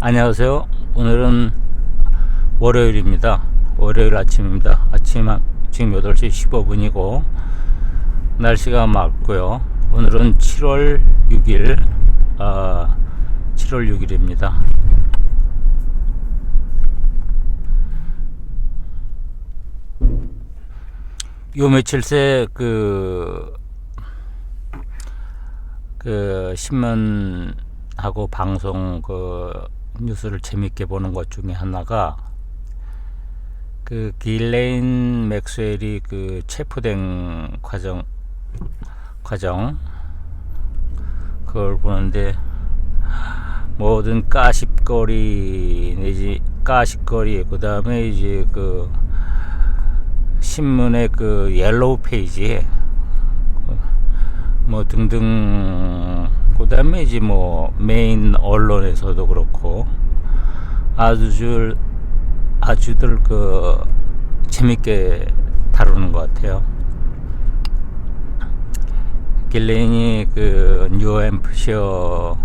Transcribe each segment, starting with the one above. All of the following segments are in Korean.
안녕하세요. 오늘은 월요일입니다. 월요일 아침입니다. 아침 한- 지금 8시 15분이고 날씨가 맑고요. 오늘은 7월 6일 아 7월 6일입니다. 요 며칠 새그 그 신문하고 방송 그 뉴스를 재밌게 보는 것 중에 하나가 그 길레인 맥스웰이 그 체포된 과정 과정. 그걸 보는데 모든 까십거리 내지 까십거리 그 다음에 이제 그 신문의 그 옐로우 페이지에 뭐 등등 그 다음에 이제 뭐 메인 언론에서도 그렇고 아주 아주들 그 재밌게 다루는 것 같아요. 길레인이 그 뉴햄프셔에서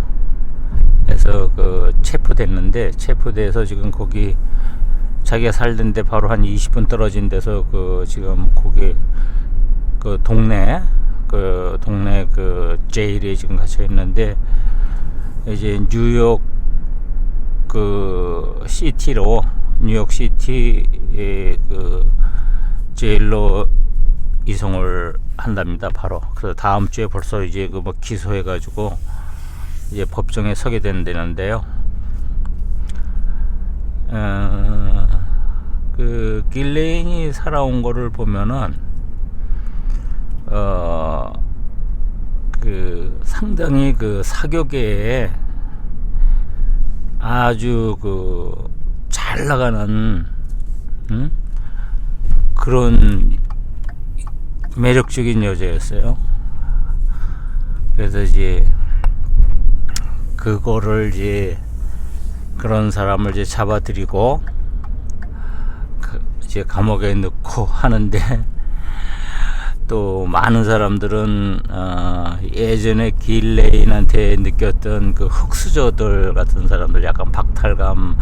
그 체포됐는데 체포돼서 지금 거기 자기가 살던 데 바로 한 20분 떨어진 데서 그 지금 거기 그 동네 그 동네 그 제일에 지금 갇혀 있는데 이제 뉴욕 그 시티로 뉴욕 시티의 그 제일로 이송을 한답니다. 바로 그래서 다음 주에 벌써 이제 그 뭐 기소해 가지고 이제 법정에 서게 된다는데요. 어, 그 길레인이 살아온 거를 보면은 어, 그 상당히 그 사교계에 아주 그 잘 나가는 음? 그런 매력적인 여자였어요. 그래서 이제 그거를 이제 그런 사람을 이제 잡아들이고 그 이제 감옥에 넣고 하는데 또 많은 사람들은 어 예전에 길레인한테 느꼈던 그 흑수저들 같은 사람들 약간 박탈감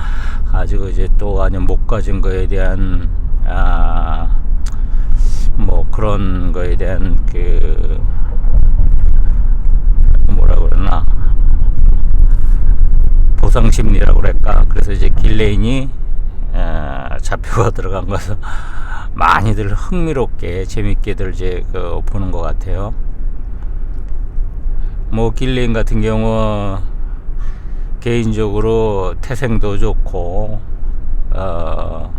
가지고 이제 또 아니 못 가진 거에 대한 아 뭐 그런 거에 대한 그 뭐라 그러나 보상 심리라고 그럴까? 그래서 이제 길레인이 어, 잡혀가 들어간 것은 많이들 흥미롭게 재밌게들 이제 그 보는 것 같아요. 뭐 길레인 같은 경우 개인적으로 태생도 좋고 어,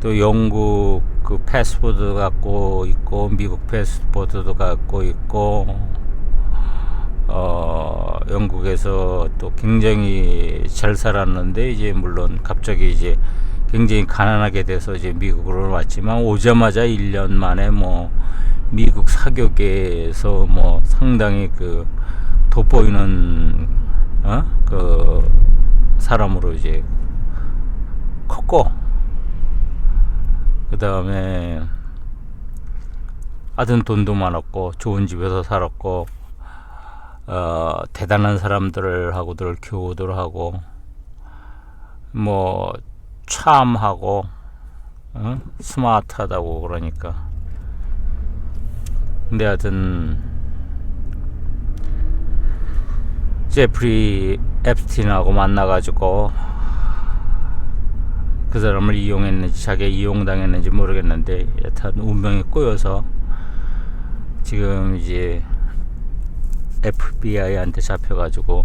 또 영국 그 패스포드 갖고 있고 미국 패스포드도 갖고 있고 어, 영국에서 또 굉장히 잘 살았는데 이제 물론 갑자기 이제 굉장히 가난하게 돼서 이제 미국으로 왔지만 오자마자 1년 만에 뭐 미국 사교계에서 뭐 상당히 그 돋보이는 어? 그 사람으로 이제 컸고 그 다음에 하여튼 돈도 많았고 좋은 집에서 살았고 어, 대단한 사람들하고들 교우들 하고 뭐 참하고 어? 스마트하다고 그러니까 근데 하여튼 제프리 앱스틴하고 만나가지고 그 사람을 이용했는지 자기가 이용당했는지 모르겠는데 여튼 운명이 꼬여서 지금 이제 FBI한테 잡혀가지고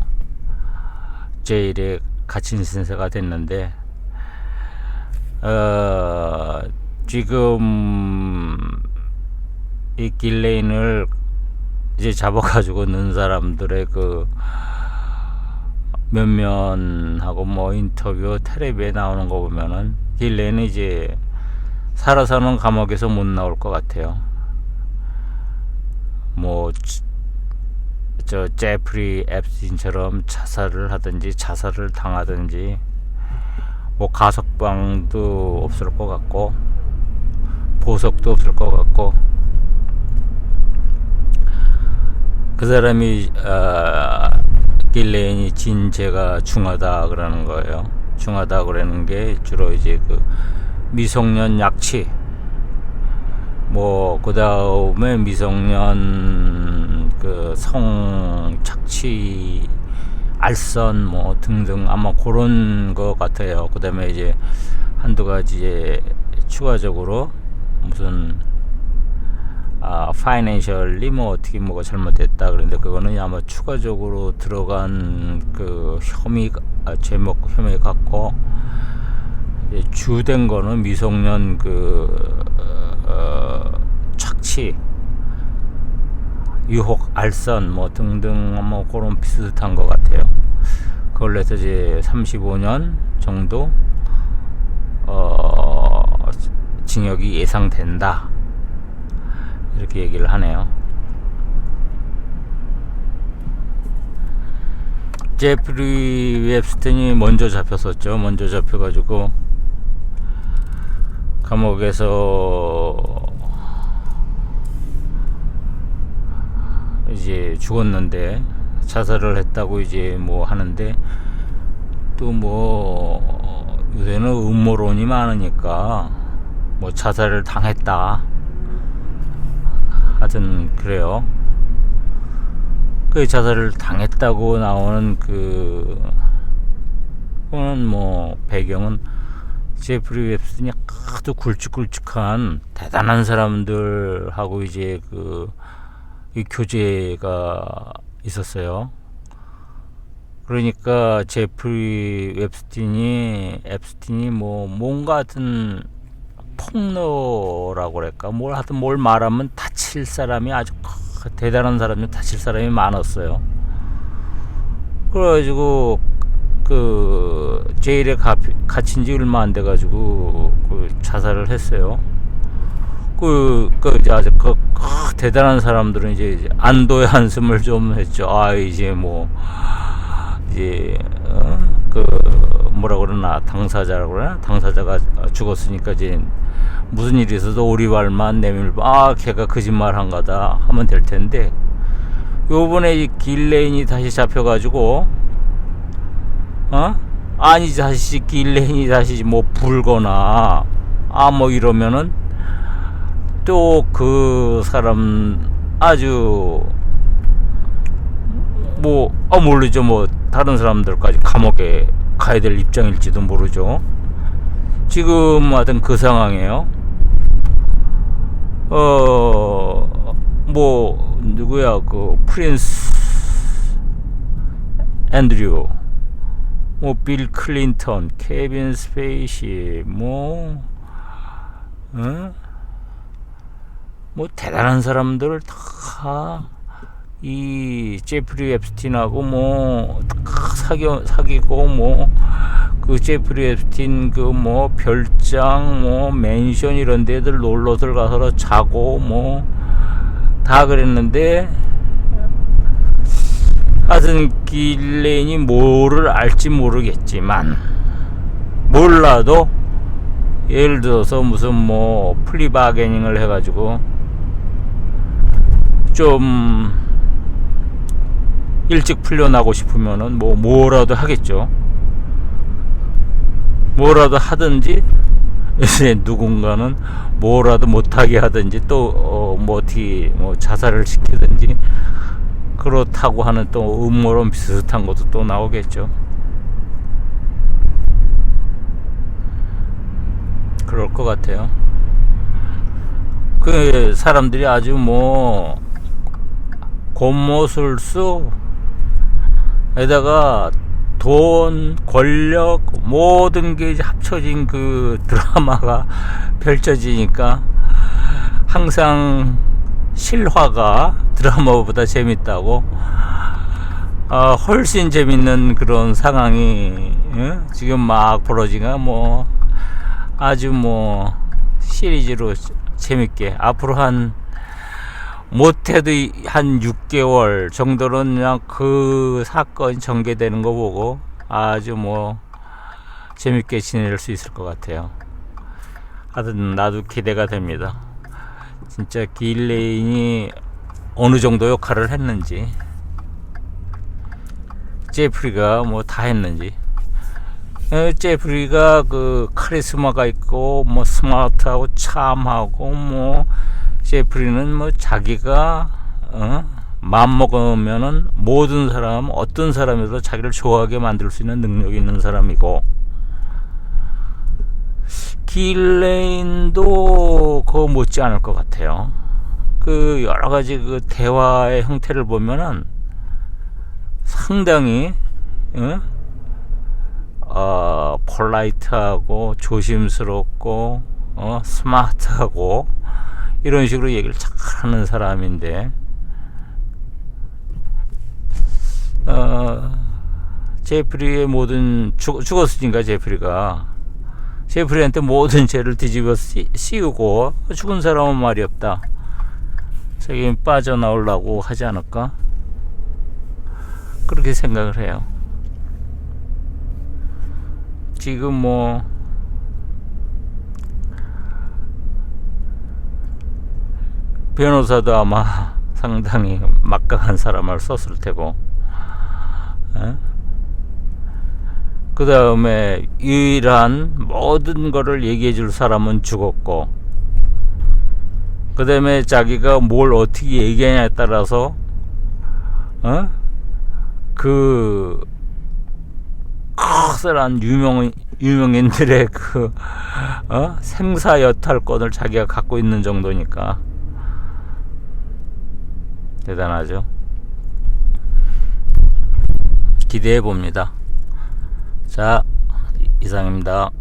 제일에 갇힌 신세가 됐는데 어, 지금 이 길레인을 이제 잡아가지고 넣은 사람들의 그 면면하고 뭐 인터뷰 텔레비에 나오는 거 보면은 길레인은 이제 살아서는 감옥에서 못 나올 것 같아요. 뭐 저 제프리 앱스틴처럼 자살을 하든지 자살을 당하든지 뭐 가석방도 없을 것 같고 보석도 없을 것 같고 그 사람이 어, 길레인이 진죄가 중하다 그러는 거예요. 중하다 그러는 게 주로 이제 그 미성년 약취 뭐 그 다음에 미성년 그 성 착취 알선 뭐 등등 아마 그런 거 같아요. 그다음에 이제 한두 가지 추가적으로 무슨 아 파이낸셜리 뭐 어떻게 뭐가 잘못됐다 그런데 그거는 아마 추가적으로 들어간 그 혐의 아, 제목 혐의 같고 주된 거는 미성년 그 어, 착취 유혹 알선 뭐 등등 뭐 그런 비슷한 것 같아요. 그걸로 해서 이제 35년 정도 어, 징역이 예상된다. 이렇게 얘기를 하네요. 제프리 웹스틴이 먼저 잡혔었죠. 먼저 잡혀가지고 감옥에서 이제 죽었는데 자살을 했다고 이제 뭐 하는데 또 뭐 요새는 음모론이 많으니까 뭐 자살을 당했다 하여튼 그래요. 그 자살을 당했다고 나오는 그 그거는 뭐 배경은 제프리 웹스틴이 아주 굵직굵직한 대단한 사람들하고 이제 그이 교제가 있었어요. 그러니까 제프리 웹스틴이 앱스틴이 뭐 뭔가 하여튼 폭로라고 그럴까 뭘 하여튼 뭘 말하면 다칠 사람이 아주 크- 대단한 사람이 다칠 사람이 많았어요. 그래가지고 그 제일에 가, 갇힌 지 얼마 안 돼가지고 그 자살을 했어요. 그, 그, 이제 아주 그, 그 대단한 사람들은 이제 이제 안도의 한숨을 좀 했죠. 아, 이제 뭐, 이제, 어? 그, 뭐라 그러나, 당사자라고 그러나? 당사자가 죽었으니까 이제 무슨 일이 있어도 오리발만 내밀고, 아, 걔가 거짓말 한 거다 하면 될 텐데, 요번에 이 길레인이 다시 잡혀가지고, 어? 아니, 다시 길레인이 다시 뭐 불거나, 아, 뭐 이러면은, 또그 사람 아주 뭐, 아, 모르죠. 뭐, 다른 사람들까지 감옥에 가야 될 입장일지도 모르죠. 지금 하여튼 그 상황이에요. 어, 뭐, 누구야, 그, 프린스 앤드류, 뭐, 빌 클린턴, 케빈 스페이시, 뭐, 응? 뭐 대단한 사람들 다 이 제프리 앱스틴하고 뭐 사귀 사귀고 뭐 그 제프리 앱스틴 그 뭐 별장 뭐 맨션 이런 데들 놀러들 가서 자고 뭐 다 그랬는데 하여튼 길레인이 뭐를 알지 모르겠지만 몰라도 예를 들어서 무슨 뭐 플리바게닝을 해가지고 좀 일찍 풀려나고 싶으면은 뭐 뭐라도 하겠죠. 뭐라도 하든지 이제 누군가는 뭐라도 못하게 하든지 또뭐 어떻게 뭐 자살을 시키든지 그렇다고 하는 또 음모론 비슷한 것도 또 나오겠죠. 그럴 것 같아요. 그 사람들이 아주 뭐 곤모술수 에다가 돈, 권력 모든 게 합쳐진 그 드라마가 펼쳐지니까 항상 실화가 드라마보다 재밌다고 아, 훨씬 재밌는 그런 상황이 예? 지금 막 벌어지가 뭐 아주 뭐 시리즈로 재밌게 앞으로 한 못해도 이- 한 6개월 정도는 그냥 그 사건 전개되는 거 보고 아주 뭐 재밌게 지낼 수 있을 것 같아요. 하여튼 나도 기대가 됩니다. 진짜 길레인이 어느 정도 역할을 했는지 제프리가 뭐 다 했는지 에, 제프리가 그 카리스마가 있고 뭐 스마트하고 참하고 뭐 제프리는 뭐 자기가 어? 마음 먹으면은 모든 사람 어떤 사람에도 자기를 좋아하게 만들 수 있는 능력이 있는 사람이고 길레인도 그거 못지 않을 것 같아요. 그 여러 가지 그 대화의 형태를 보면은 상당히 어, 어 폴라이트하고 조심스럽고 어 스마트하고 이런 식으로 얘기를 잘 하는 사람인데 어 제프리의 모든 죽, 죽었으니까 제프리가 제프리한테 모든 죄를 뒤집어 씌, 씌우고 죽은 사람은 말이 없다. 자기 빠져나오려고 하지 않을까? 그렇게 생각을 해요. 지금 뭐 변호사도 아마 상당히 막강한 사람을 썼을 테고, 그 다음에 유일한 모든 거를 얘기해 줄 사람은 죽었고, 그 다음에 자기가 뭘 어떻게 얘기하냐에 따라서, 어? 그, 커다란 유명, 유명인들의 그, 어? 생사 여탈권을 자기가 갖고 있는 정도니까. 대단하죠. 기대해 봅니다. 자, 이상입니다.